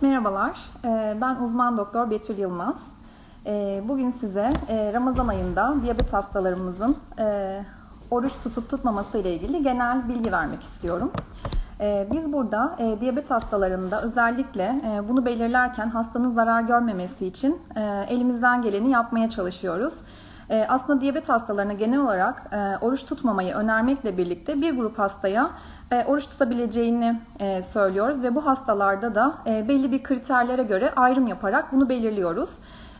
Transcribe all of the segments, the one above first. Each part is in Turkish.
Merhabalar, Ee, ben uzman doktor Betül Yılmaz. Ee, Bugün size e, Ramazan ayında diyabet hastalarımızın e, oruç tutup tutmaması ile ilgili genel bilgi vermek istiyorum. Biz burada e, diyabet hastalarında özellikle e, bunu belirlerken hastanın zarar görmemesi için e, elimizden geleni yapmaya çalışıyoruz. E, Aslında diyabet hastalarına genel olarak e, oruç tutmamayı önermekle birlikte bir grup hastaya e, oruç tutabileceğini e, söylüyoruz ve bu hastalarda da e, belli bir kriterlere göre ayrım yaparak bunu belirliyoruz.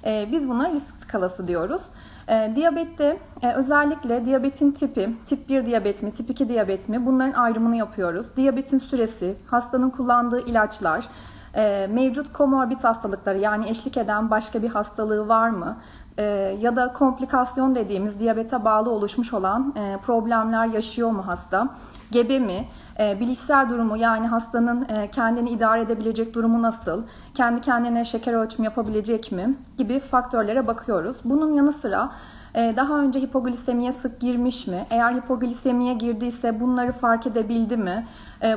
E, Biz buna risk skalası diyoruz. E, Diyabette e, özellikle diyabetin tipi, tip 1 diyabet mi, tip 2 diyabet mi bunların ayrımını yapıyoruz. Diyabetin süresi, hastanın kullandığı ilaçlar, e, mevcut komorbid hastalıkları yani eşlik eden başka bir hastalığı var mı? E, ya da komplikasyon dediğimiz diyabete bağlı oluşmuş olan e, problemler yaşıyor mu hasta? Gebe mi? E, bilişsel durumu yani hastanın e, kendini idare edebilecek durumu nasıl? Kendi kendine şeker ölçümü yapabilecek mi? Gibi faktörlere bakıyoruz. Bunun yanı sıra daha önce hipoglisemiye sık girmiş mi? Eğer hipoglisemiye girdiyse bunları fark edebildi mi?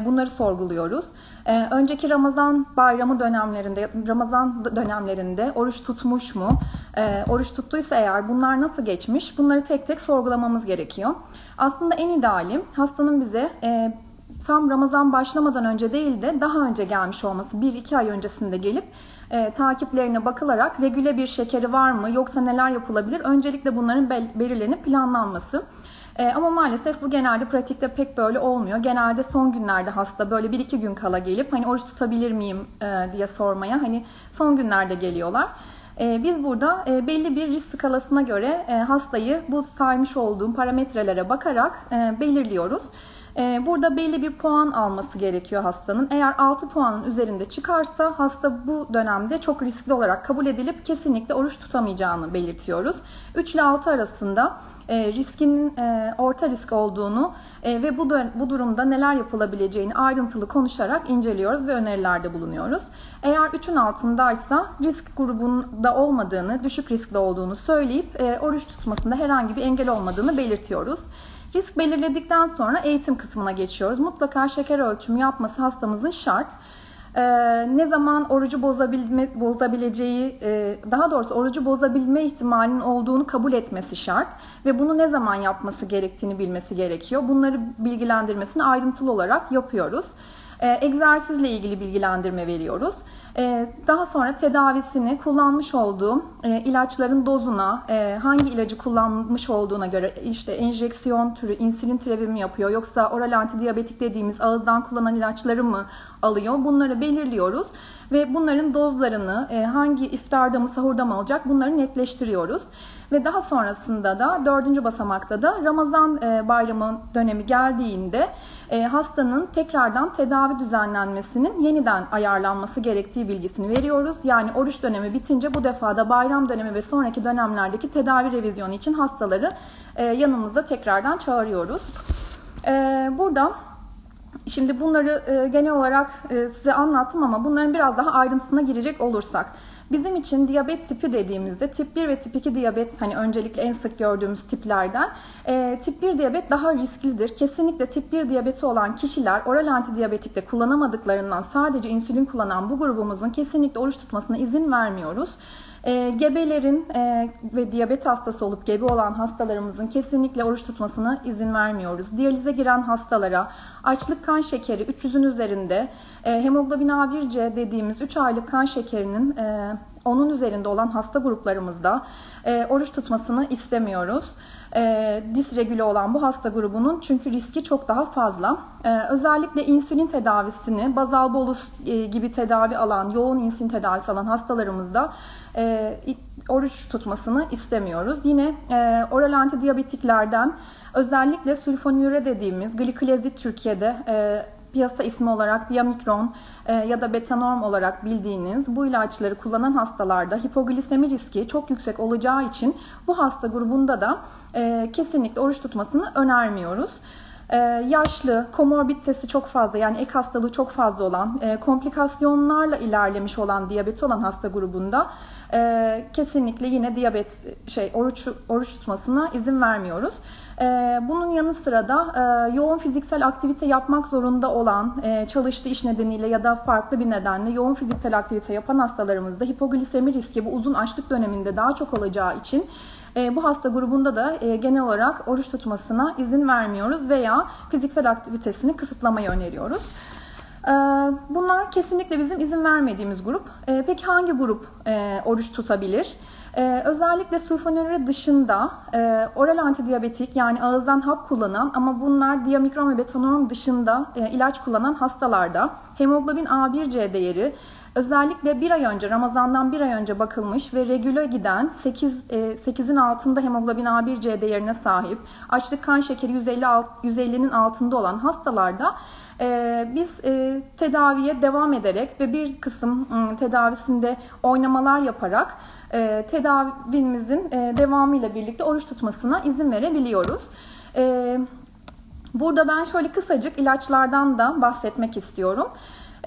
Bunları sorguluyoruz. E, Önceki Ramazan bayramı dönemlerinde, Ramazan dönemlerinde oruç tutmuş mu? E, Oruç tuttuysa eğer bunlar nasıl geçmiş? Bunları tek tek sorgulamamız gerekiyor. Aslında en ideali hastanın bize e, tam Ramazan başlamadan önce değil de daha önce gelmiş olması, 1-2 ay öncesinde gelip e, takiplerine bakılarak regüle bir şekeri var mı yoksa neler yapılabilir? Öncelikle bunların bel- belirlenip planlanması. E, ama maalesef bu genelde pratikte pek böyle olmuyor. Genelde son günlerde hasta böyle 1-2 gün kala gelip hani oruç tutabilir miyim e, diye sormaya hani son günlerde geliyorlar. E, Biz burada e, belli bir risk skalasına göre e, hastayı bu saymış olduğum parametrelere bakarak belirliyoruz. Burada belli bir puan alması gerekiyor hastanın. Eğer 6 puanın üzerinde çıkarsa hasta bu dönemde çok riskli olarak kabul edilip kesinlikle oruç tutamayacağını belirtiyoruz. 3 ile 6 arasında e, riskinin e, orta risk olduğunu e, ve bu bu durumda neler yapılabileceğini ayrıntılı konuşarak inceliyoruz ve önerilerde bulunuyoruz. Eğer 3'ün altındaysa risk grubunda olmadığını, düşük riskli olduğunu söyleyip e, oruç tutmasında herhangi bir engel olmadığını belirtiyoruz. Risk belirledikten sonra eğitim kısmına geçiyoruz. Mutlaka şeker ölçümü yapması hastamızın şart. Ee, ne zaman orucu bozabilme, bozabileceği, e, daha doğrusu orucu bozabilme ihtimalinin olduğunu kabul etmesi şart ve bunu ne zaman yapması gerektiğini bilmesi gerekiyor. Bunları bilgilendirmesini ayrıntılı olarak yapıyoruz. Ee, egzersizle ilgili bilgilendirme veriyoruz. Ee, Daha sonra tedavisini kullanmış olduğu e, ilaçların dozuna, e, hangi ilacı kullanmış olduğuna göre işte enjeksiyon türü, insülin türevi mi yapıyor yoksa oral antidiyabetik dediğimiz ağızdan kullanılan ilaçları mı alıyor? Bunları belirliyoruz ve bunların dozlarını e, hangi iftarda mı sahurda mı alacak bunları netleştiriyoruz. Ve daha sonrasında da dördüncü basamakta da Ramazan e, bayramı dönemi geldiğinde e, hastanın tekrardan tedavi düzenlenmesinin yeniden ayarlanması gerektiği bilgisini veriyoruz. Yani oruç dönemi bitince bu defa da bayram dönemi ve sonraki dönemlerdeki tedavi revizyonu için hastaları e, yanımızda tekrardan çağırıyoruz. Burada Şimdi bunları genel olarak size anlattım ama bunların biraz daha ayrıntısına girecek olursak. Bizim için diyabet tipi dediğimizde tip 1 ve tip 2 diyabet hani öncelikle en sık gördüğümüz tiplerden. E, tip 1 diyabet daha risklidir. Kesinlikle tip 1 diyabeti olan kişiler oral antidiyabetikte kullanamadıklarından sadece insülin kullanan bu grubumuzun kesinlikle oruç tutmasına izin vermiyoruz. E, gebelerin e, ve diyabet hastası olup gebe olan hastalarımızın kesinlikle oruç tutmasına izin vermiyoruz. Diyalize giren hastalara açlık kan şekeri 300'ün üzerinde, e, hemoglobin A1C dediğimiz 3 aylık kan şekerinin e, onun üzerinde olan hasta gruplarımızda e, oruç tutmasını istemiyoruz. E, disregüle olan bu hasta grubunun çünkü riski çok daha fazla. E, özellikle insülin tedavisini bazal bolus e, gibi tedavi alan, yoğun insülin tedavisi alan hastalarımızda e, oruç tutmasını istemiyoruz. Yine e, oral antidiyabetiklerden özellikle sulfonylurea dediğimiz glikolezit Türkiye'de e, piyasa ismi olarak Diamikron e, ya da Betanorm olarak bildiğiniz bu ilaçları kullanan hastalarda hipoglisemi riski çok yüksek olacağı için bu hasta grubunda da e, kesinlikle oruç tutmasını önermiyoruz. Ee, yaşlı, komorbiditesi çok fazla yani ek hastalığı çok fazla olan, e, komplikasyonlarla ilerlemiş olan diyabeti olan hasta grubunda e, kesinlikle yine diyabet şey oruç oruç tutmasına izin vermiyoruz. Ee, bunun yanı sıra da e, yoğun fiziksel aktivite yapmak zorunda olan, e, çalıştığı iş nedeniyle ya da farklı bir nedenle yoğun fiziksel aktivite yapan hastalarımızda hipoglisemi riski bu uzun açlık döneminde daha çok olacağı için e, bu hasta grubunda da genel olarak oruç tutmasına izin vermiyoruz veya fiziksel aktivitesini kısıtlamayı öneriyoruz. E, Bunlar kesinlikle bizim izin vermediğimiz grup. E, Peki hangi grup oruç tutabilir? E, özellikle sulfonuri dışında e, oral antidiyabetik yani ağızdan hap kullanan ama bunlar diamikron ve betanorm dışında e, ilaç kullanan hastalarda hemoglobin A1C değeri özellikle bir ay önce Ramazan'dan bir ay önce bakılmış ve regüle giden 8 e, 8'in altında hemoglobin A1C değerine sahip açlık kan şekeri 150 alt- 150'nin altında olan hastalarda e, biz e, tedaviye devam ederek ve bir kısım m, tedavisinde oynamalar yaparak e, tedavimizin e, devamıyla birlikte oruç tutmasına izin verebiliyoruz. E, Burada ben şöyle kısacık ilaçlardan da bahsetmek istiyorum.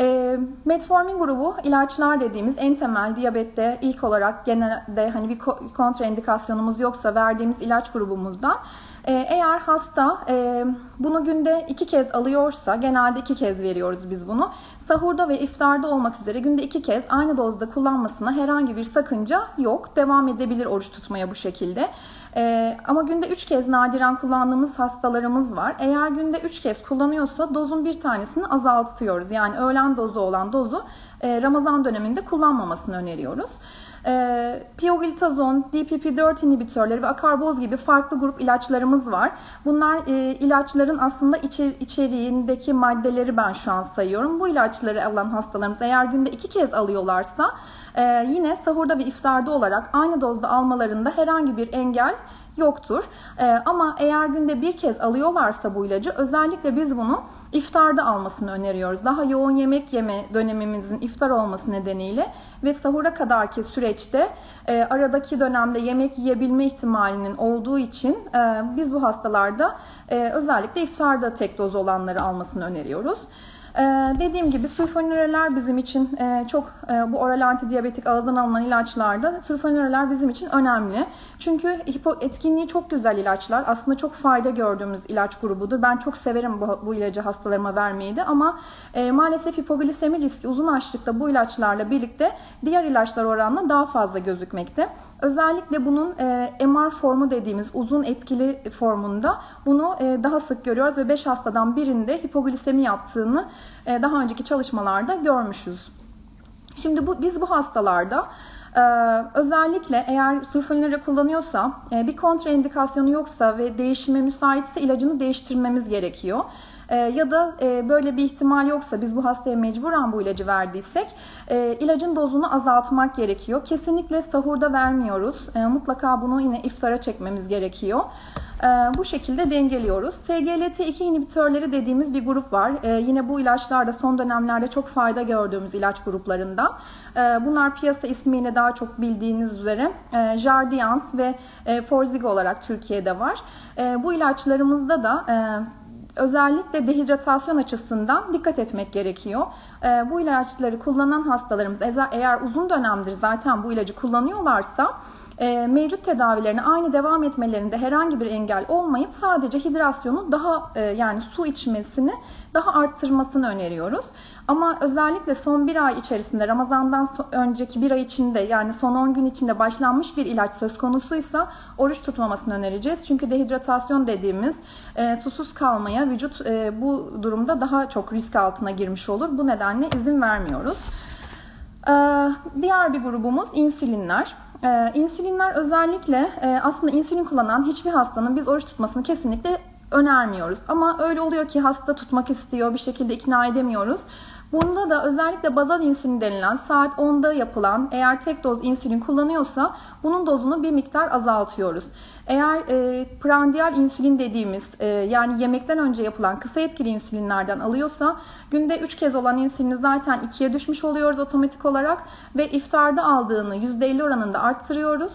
E, metformin grubu ilaçlar dediğimiz en temel diyabette ilk olarak genelde hani bir ko- kontraindikasyonumuz yoksa verdiğimiz ilaç grubumuzdan. E, eğer hasta e, bunu günde iki kez alıyorsa genelde iki kez veriyoruz biz bunu. Sahurda ve iftarda olmak üzere günde iki kez aynı dozda kullanmasına herhangi bir sakınca yok. Devam edebilir oruç tutmaya bu şekilde. Ee, ama günde 3 kez nadiren kullandığımız hastalarımız var. Eğer günde 3 kez kullanıyorsa dozun bir tanesini azaltıyoruz. Yani öğlen dozu olan dozu e, Ramazan döneminde kullanmamasını öneriyoruz. E, pioglitazon, DPP-4 inhibitörleri ve akarboz gibi farklı grup ilaçlarımız var. Bunlar e, ilaçların aslında içe- içeriğindeki maddeleri ben şu an sayıyorum. Bu ilaçları alan hastalarımız eğer günde 2 kez alıyorlarsa e, yine sahurda ve iftarda olarak aynı dozda almalarında herhangi bir engel yoktur. Ee, ama eğer günde bir kez alıyorlarsa bu ilacı özellikle biz bunu iftarda almasını öneriyoruz. Daha yoğun yemek yeme dönemimizin iftar olması nedeniyle ve sahura kadarki süreçte e, aradaki dönemde yemek yiyebilme ihtimalinin olduğu için e, biz bu hastalarda e, özellikle iftarda tek doz olanları almasını öneriyoruz. Ee, dediğim gibi sulfonireler bizim için e, çok e, bu oral antidiyabetik ağızdan alınan ilaçlarda sulfonireler bizim için önemli. Çünkü hipo, etkinliği çok güzel ilaçlar. Aslında çok fayda gördüğümüz ilaç grubudur. Ben çok severim bu, bu ilacı hastalarıma vermeyi de ama e, maalesef hipoglisemi riski uzun açlıkta bu ilaçlarla birlikte diğer ilaçlar oranla daha fazla gözükmekte. Özellikle bunun e, MR formu dediğimiz uzun etkili formunda bunu e, daha sık görüyoruz ve 5 hastadan birinde hipoglisemi yaptığını e, daha önceki çalışmalarda görmüşüz. Şimdi bu biz bu hastalarda e, özellikle eğer sulfoniri kullanıyorsa e, bir kontraindikasyonu yoksa ve değişime müsaitse ilacını değiştirmemiz gerekiyor. E, ya da e, böyle bir ihtimal yoksa biz bu hastaya mecburen bu ilacı verdiysek e, ilacın dozunu azaltmak gerekiyor. Kesinlikle sahurda vermiyoruz. E, mutlaka bunu yine iftara çekmemiz gerekiyor. Bu şekilde dengeliyoruz. SGLT2 inhibitörleri dediğimiz bir grup var. Yine bu ilaçlarda son dönemlerde çok fayda gördüğümüz ilaç gruplarından. Bunlar piyasa ismiyle daha çok bildiğiniz üzere e, Jardiance ve e, Forxiga olarak Türkiye'de var. Bu ilaçlarımızda da özellikle dehidratasyon açısından dikkat etmek gerekiyor. E, bu ilaçları kullanan hastalarımız eğer uzun dönemdir zaten bu ilacı kullanıyorlarsa e, mevcut tedavilerine aynı devam etmelerinde herhangi bir engel olmayıp sadece hidrasyonu daha e, yani su içmesini daha arttırmasını öneriyoruz. Ama özellikle son bir ay içerisinde Ramazan'dan önceki bir ay içinde yani son 10 gün içinde başlanmış bir ilaç söz konusuysa oruç tutmamasını önereceğiz. Çünkü dehidratasyon dediğimiz e, susuz kalmaya vücut e, bu durumda daha çok risk altına girmiş olur. Bu nedenle izin vermiyoruz. Ee, Diğer bir grubumuz insülinler. Ee, İnsülinler özellikle e, aslında insülin kullanan hiçbir hastanın biz oruç tutmasını kesinlikle önermiyoruz. Ama öyle oluyor ki hasta tutmak istiyor, bir şekilde ikna edemiyoruz. Bunda da özellikle bazal insülin denilen saat 10'da yapılan eğer tek doz insülin kullanıyorsa bunun dozunu bir miktar azaltıyoruz. Eğer e, prandial insülin dediğimiz e, yani yemekten önce yapılan kısa etkili insülinlerden alıyorsa günde 3 kez olan insülini zaten 2'ye düşmüş oluyoruz otomatik olarak ve iftarda aldığını %50 oranında arttırıyoruz.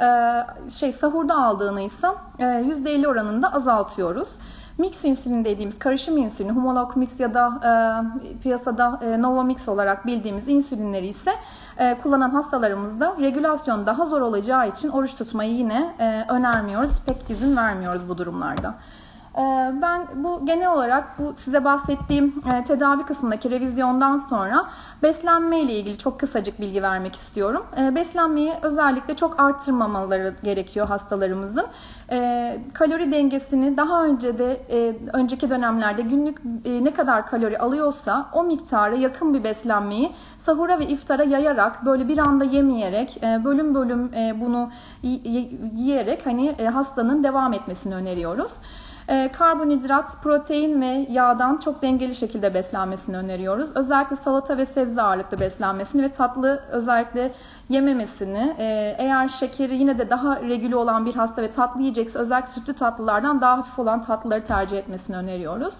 E, şey sahurda aldığını ise e, %50 oranında azaltıyoruz. Mix insülin dediğimiz karışım insülin, homolog mix ya da e, piyasada e, Novamix olarak bildiğimiz insülinleri ise e, kullanan hastalarımızda regülasyon daha zor olacağı için oruç tutmayı yine e, önermiyoruz. Pek izin vermiyoruz bu durumlarda. Ee, Ben bu genel olarak bu size bahsettiğim e, tedavi kısmındaki revizyondan sonra beslenme ile ilgili çok kısacık bilgi vermek istiyorum. E, Beslenmeyi özellikle çok arttırmamaları gerekiyor hastalarımızın. E, Kalori dengesini daha önce de önceki dönemlerde günlük ne kadar kalori alıyorsa o miktara yakın bir beslenmeyi sahura ve iftara yayarak böyle bir anda yemeyerek bölüm bölüm bunu yiyerek hani hastanın devam etmesini öneriyoruz. Ee, Karbonhidrat, protein ve yağdan çok dengeli şekilde beslenmesini öneriyoruz. Özellikle salata ve sebze ağırlıklı beslenmesini ve tatlı özellikle yememesini. Ee, Eğer şekeri yine de daha regülü olan bir hasta ve tatlı yiyecekse özellikle sütlü tatlılardan daha hafif olan tatlıları tercih etmesini öneriyoruz.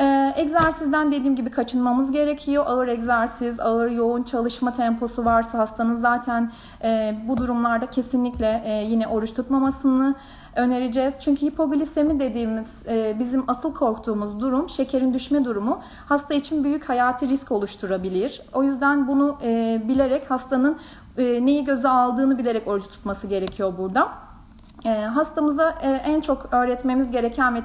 Ee, egzersizden dediğim gibi kaçınmamız gerekiyor. Ağır egzersiz, ağır yoğun çalışma temposu varsa hastanın zaten e, bu durumlarda kesinlikle e, yine oruç tutmamasını önereceğiz. Çünkü hipoglisemi dediğimiz e, bizim asıl korktuğumuz durum, şekerin düşme durumu hasta için büyük hayati risk oluşturabilir. O yüzden bunu e, bilerek hastanın e, neyi göze aldığını bilerek oruç tutması gerekiyor burada. E, hastamıza e, en çok öğretmemiz gereken ve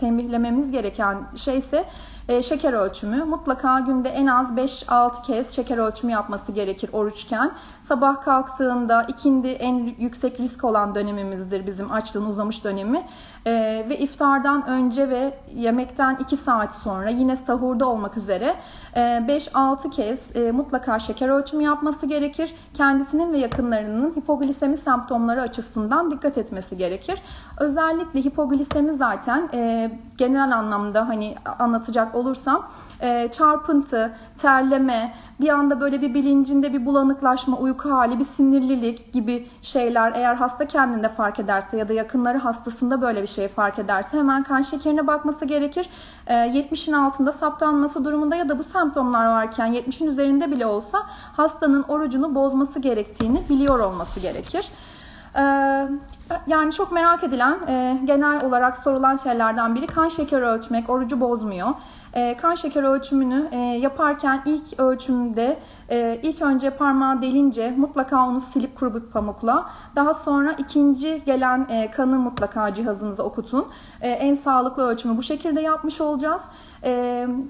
tembihlememiz gereken şey ise e, şeker ölçümü. Mutlaka günde en az 5-6 kez şeker ölçümü yapması gerekir oruçken. Sabah kalktığında ikindi en yüksek risk olan dönemimizdir bizim açlığın uzamış dönemi. E, ve iftardan önce ve yemekten 2 saat sonra yine sahurda olmak üzere e, 5-6 kez e, mutlaka şeker ölçümü yapması gerekir. Kendisinin ve yakınlarının hipoglisemi semptomları açısından dikkat etmesi gerekir. Özellikle hipoglisemi zaten e, genel anlamda hani anlatacak olursam e, çarpıntı, terleme, bir anda böyle bir bilincinde bir bulanıklaşma, uyku hali, bir sinirlilik gibi şeyler eğer hasta kendinde fark ederse ya da yakınları hastasında böyle bir şey fark ederse hemen kan şekerine bakması gerekir. E, 70'in altında saptanması durumunda ya da bu semptomlar varken 70'in üzerinde bile olsa hastanın orucunu bozması gerektiğini biliyor olması gerekir. Ee, yani çok merak edilen, e, genel olarak sorulan şeylerden biri kan şekeri ölçmek orucu bozmuyor. E, kan şekeri ölçümünü e, yaparken ilk ölçümde e, ilk önce parmağı delince mutlaka onu silip kuru bir pamukla. Daha sonra ikinci gelen e, kanı mutlaka cihazınıza okutun. E, en sağlıklı ölçümü bu şekilde yapmış olacağız.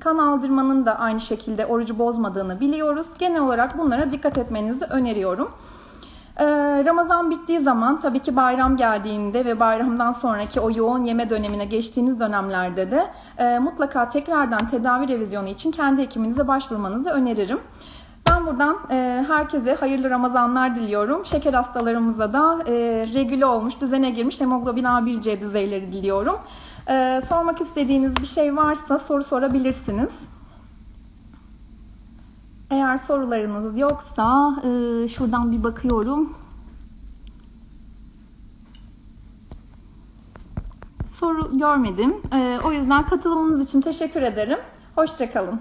Kan aldırmanın da aynı şekilde orucu bozmadığını biliyoruz. Genel olarak bunlara dikkat etmenizi öneriyorum. Ee, Ramazan bittiği zaman tabii ki bayram geldiğinde ve bayramdan sonraki o yoğun yeme dönemine geçtiğiniz dönemlerde de e, mutlaka tekrardan tedavi revizyonu için kendi hekiminize başvurmanızı öneririm. Ben buradan e, herkese hayırlı Ramazanlar diliyorum. Şeker hastalarımıza da e, regüle olmuş, düzene girmiş hemoglobin A1C düzeyleri diliyorum. Sormak istediğiniz bir şey varsa soru sorabilirsiniz. Eğer sorularınız yoksa e, şuradan bir bakıyorum. Soru görmedim. E, o yüzden katılımınız için teşekkür ederim. Hoşçakalın.